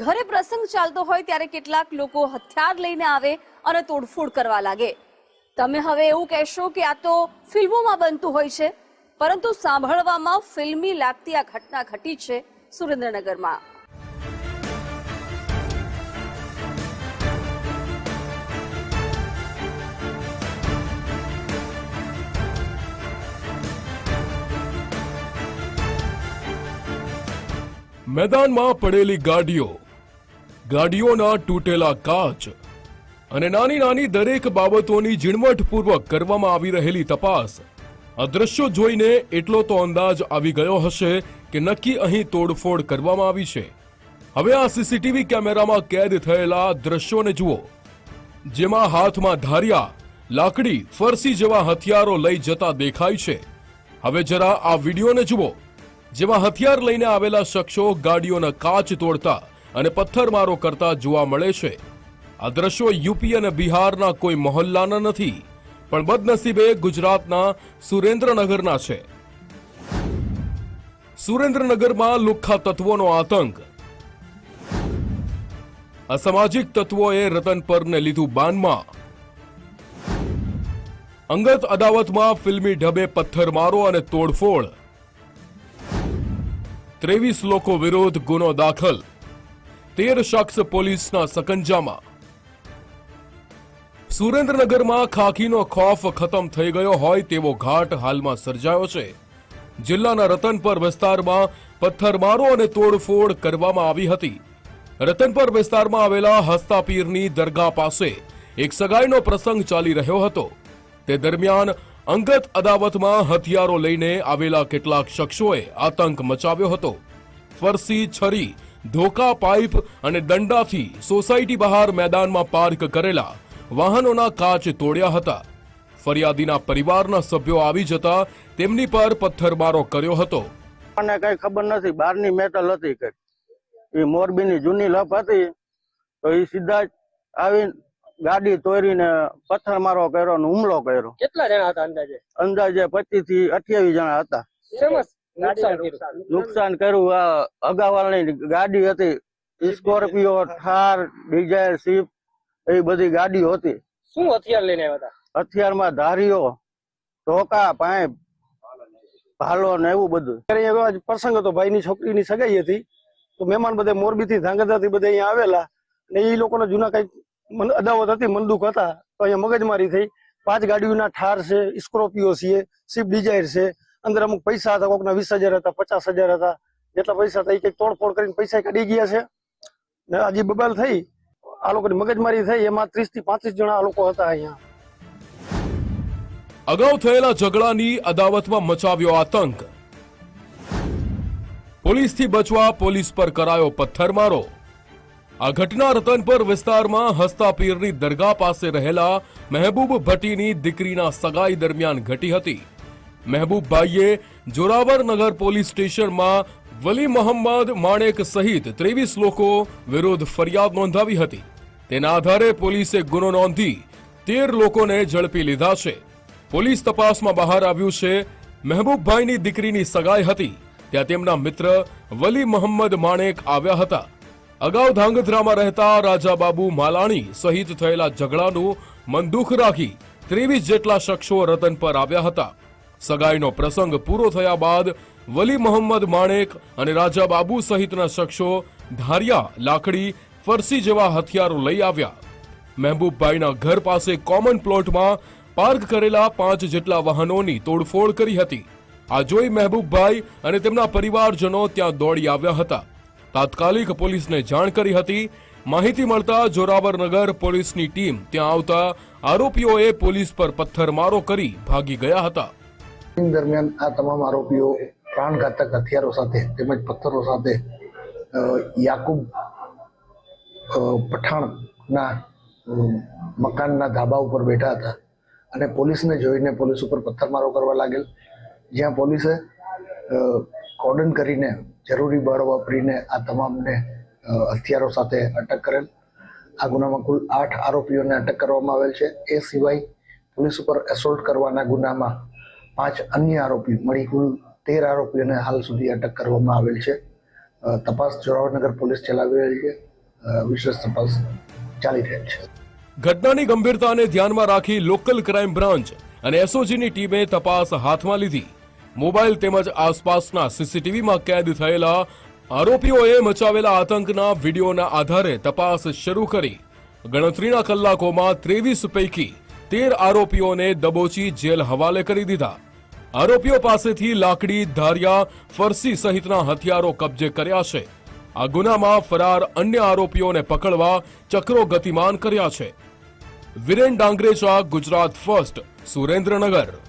ઘરે પ્રસંગ ચાલતો હોય ત્યારે કેટલાક લોકો હથિયાર લઈને આવે અને તોડફોડ કરવા લાગે. તમે હવે એવું કહેશો કે આ તો ફિલ્મોમાં બનતું હોય છે, પરંતુ સાંભળવામાં ફિલ્મી લાગતી આ ઘટના ઘટી છે સુરેન્દ્રનગરમાં. મેદાનમાં પડેલી ગાડીઓ ગાડીઓના તૂટેલા કાચ અને નાની નાની દરેક બાબતોની ઝીણવટપૂર્વક કરવામાં આવી રહેલી તપાસ. આ દ્રશ્યો જોઈને એટલો તો અંદાજ આવી ગયો હશે કે નક્કી અહીં તોડફોડ કરવામાં આવી છે. હવે આ સીસીટીવી કેમેરામાં કેદ થયેલા દ્રશ્યોને જુઓ. જેમાં હાથમાં ધારિયા, લાકડી, ફરસી જેવા હથિયારો લઈ જતા દેખાય છે. હવે જરા આ વિડીયોને જુઓ. જેમાં હથિયાર લઈને આવેલા શખ્સો ગાડીઓના કાચ તોડતા અને પથ્થરમારો કરતા જોવા મળે છે. આ દ્રશ્યો યુપી અને બિહારના કોઈ મહોલ્લાના નથી, પણ બદનસીબે ગુજરાતના સુરેન્દ્રનગરના છે. સુરેન્દ્રનગરમાં લુખ્ખા તત્વોનો આતંક. અસામાજિક તત્વોએ રતન પરને લીધું બાનમાં. અંગત અદાવતમાં ફિલ્મી ઢબે પથ્થરમારો અને તોડફોડ. ત્રેવીસ લોકો વિરોધ ગુનો દાખલ. તેર શખ્સ પોલીસના સકંજામાં. સુરેન્દ્રનગરમાં ખાખીનો ખોફ ખતમ થઈ ગયો હોય તેવો ઘાટ હાલમાં સર્જાયો છે. જિલ્લાના રતનપર વિસ્તારમાં પથ્થરમારો અને તોડફોડ કરવામાં આવી હતી. રતનપર વિસ્તારમાં આવેલા હસ્તાપીરની દરગાહ પાસે એક સગાઈનો પ્રસંગ ચાલી રહ્યો હતો. તે દરમિયાન અંગત અદાવતમાં હથિયારો લઈને આવેલા કેટલાક શખ્સોએ આતંક મચાવ્યો હતો. ફરસી છરી ધોકા પાઇપ અને દંડાથી સોસાયટી બહાર મેદાનમાં પાર્ક કરેલા વાહનોના કાચ તોડ્યા હતા. ફરિયાદીના પરિવારના સભ્યો આવી જતા તેમની પર પથ્થરમારો કર્યો હતો. મને કઈ ખબર નથી બારની મેટલ હતી કઈ. એ મોરબીની જૂની લપ હતી તો એ સીધા આવી ગાડી તોડીને પથ્થરમારો કર્યો ને હુમલો કર્યો. કેટલા જણા હતા અંદાજે? અંદાજે પચીસથી અઠ્યાવીસ જણા હતા. નુકસાન કર્યું. આ અગાવાળની ગાડી હતી. સ્કોર્પિયો થાર ડિઝાયર સ્વિફ્ટ એ બધી ગાડી હતી. શું હથિયાર લઈને આવ્યા હતા? હથિયારમાં ધારીઓ ધોકા પાઇપ ભાલો ને એવું બધું. ત્યારે પ્રસંગ હતો. ભાઈની છોકરીની સગાઈ હતી. તો મહેમાન બધા મોરબીથી ધાંગધ્રાથી બધા અહીંયા આવેલા. અને એ લોકોના જૂના કંઈક અદાવત હતી મનદુખ હતા. તો અહીંયા મગજમારી થઈ. પાંચ ગાડીઓના ઠાર છે સ્કોર્પિયો છે સ્વિફ્ટ ડિઝાયર છે. અંદર અમુક પૈસા હતા, કોકના વીસ હજાર હતા, પચાસ હજાર હતા, જેટલા પૈસા હતા, એ કંઈક તોડફોડ કરીને પૈસા કાઢી ગયા છે. ને આજે બબાલ થઈ, આ લોકોની મગજમારી થઈ, એમાં ત્રીસથી પાંત્રીસ જણા આ લોકો હતા અહીંયા. અગાઉ થયેલા ઝઘડાની અદાવતમાં મચાવ્યો આતંક. પોલીસથી બચવા પોલીસ પર કરાયો પથ્થરમારો. આ ઘટના રતનપર વિસ્તારમાં હસ્તા પીરની દરગાહ પાસે રહેલા મહેબૂબ ભટ્ટીની દીકરીના સગાઈ દરમિયાન ઘટી હતી. મહેબૂબભાઈએ જોરાવરનગર પોલીસ સ્ટેશનમાં વલી મોહમ્મદ માણેક સહિત ત્રેવીસ લોકો વિરુદ્ધ ફરિયાદ નોંધાવી હતી. તેના આધારે પોલીસે ગુનો નોંધી તેર લોકોને ઝડપી લીધા છે. પોલીસ તપાસમાં બહાર આવ્યું છે, મહેબૂબભાઈની દીકરીની સગાઈ હતી, ત્યાં તેમના મિત્ર વલી મોહમ્મદ માણેક આવ્યા હતા. અગાઉ ધાંગધ્રામાં રહેતા રાજાબાબુ માલાણી સહિત થયેલા ઝઘડાનું મનદુખ રાખી ત્રેવીસ જેટલા શખ્સો રતન પર આવ્યા હતા. સગાઈનો પ્રસંગ પૂરો થયા બાદ વલી મોહમ્મદ માણેક અને રાજા બાબુ સહિતના શખ્સો ધારિયા, લાકડી, ફરસી જેવા હથિયારો લઈ આવ્યા. મહેબૂબભાઈના ઘર પાસે કોમન પ્લોટમાં પાર્ક કરેલા પાંચ જેટલા વાહનોની તોડફોડ કરી હતી. આ જોઈ મહેબૂબભાઈ અને તેમના પરિવારજનો ત્યાં દોડી આવ્યા હતા. તાત્કાલિક પોલીસને જાણ કરી હતી. માહિતી મળતા જોરાવરનગર પોલીસની ટીમ ત્યાં આવતા આરોપીઓએ પોલીસ પર પથ્થરમારો કરી ભાગી ગયા હતા. દરમિયાન આ તમામ આરોપીઓ પ્રાણઘાતક હથિયારો સાથે તેમજ પથ્થરો સાથે યાકુબ પઠાણના મકાનના ધાબા ઉપર બેઠા હતા અને પોલીસને જોઈને પોલીસ ઉપર પથ્થરમારો કરવા લાગેલ. જ્યાં પોલીસે કોર્ડન કરીને, જરૂરી બળ વાપરીને આ તમામને હથિયારો સાથે અટક કરેલ. આ ગુનામાં કુલ આઠ આરોપીઓને અટક કરવામાં આવેલ છે. એ સિવાય પોલીસ ઉપર એસોલ્ટ કરવાના ગુનામાં પાંચ અન્ય આરોપી, મળી કુલ તેર આરોપીઓને હાલ સુધી અટક કરવામાં આવેલ છે. તપાસ જોરાવરનગર પોલીસ ચલાવી રહી છે. વિશેષ તપાસ ચાલી રહેલ છે. ઘટનાની ગંભીરતાને ધ્યાનમાં રાખી લોકલ ક્રાઇમ બ્રાન્ચ અને એસઓજીની ટીમે તપાસ હાથમાં લીધી. મોબાઈલ તેમજ આસપાસના સીસીટીવીમાં કેદ થયેલા આરોપીઓએ મચાવેલા આતંકના વિડીયોના આધારે તપાસ શરૂ કરી. ગણતરીના કલાકોમાં ત્રેવીસ પૈકી તેર આરોપીઓને દબોચી જેલ હવાલે કરી દીધા. આરોપીઓ પાસેથી લાકડી, ધારિયા, ફરસી સહિતના હથિયારો કબજે કર્યા છે. આ ગુનામાં ફરાર અન્ય આરોપીઓને પકડવા ચક્રો ગતિમાન કર્યા છે. વિરેન ડાંગરેચા, ગુજરાત ફર્સ્ટ, સુરેન્દ્રનગર.